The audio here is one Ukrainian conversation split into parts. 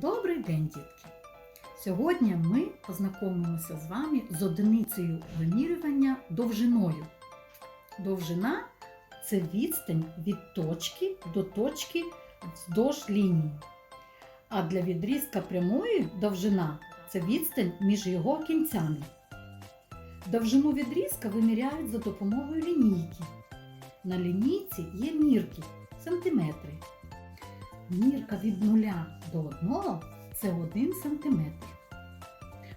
Добрий день, дітки! Сьогодні ми познайомимося з вами з одиницею вимірювання довжиною. Довжина це відстань від точки до точки вздовж лінії. А для відрізка прямої довжина це відстань між його кінцями. Довжину відрізка виміряють за допомогою лінійки. На лінійці є мірки сантиметри. Мірка від 0 до 1 це 1 см.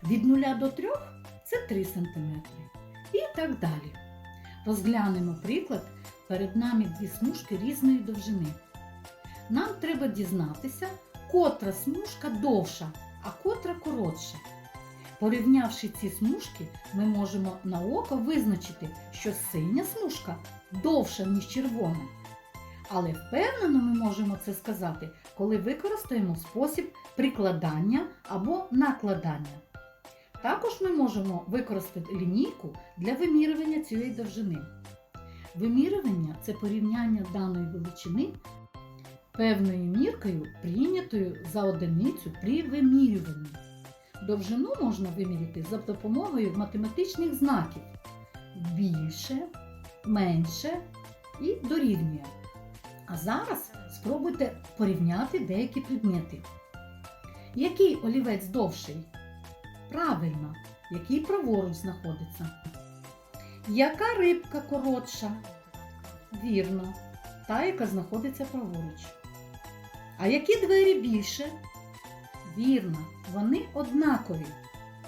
Від 0 до 3 це 3 см. І так далі. Розглянемо приклад. Перед нами дві смужки різної довжини. Нам треба дізнатися, котра смужка довша, а котра коротша. Порівнявши ці смужки, ми можемо на око визначити, що синя смужка довша, ніж червона. Але впевнено ми можемо це сказати, коли використаємо спосіб прикладання або накладання. Також ми можемо використати лінійку для вимірювання цієї довжини. Вимірювання це порівняння даної величини певною міркою, прийнятою за одиницю при вимірюванні. Довжину можна виміряти за допомогою математичних знаків більше, менше і дорівнює. А зараз спробуйте порівняти деякі предмети. Який олівець довший? Правильно, який праворуч знаходиться. Яка рибка коротша? Вірно, та, яка знаходиться праворуч. А які двері більше? Вірно, вони однакові.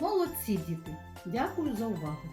Молодці, діти! Дякую за увагу!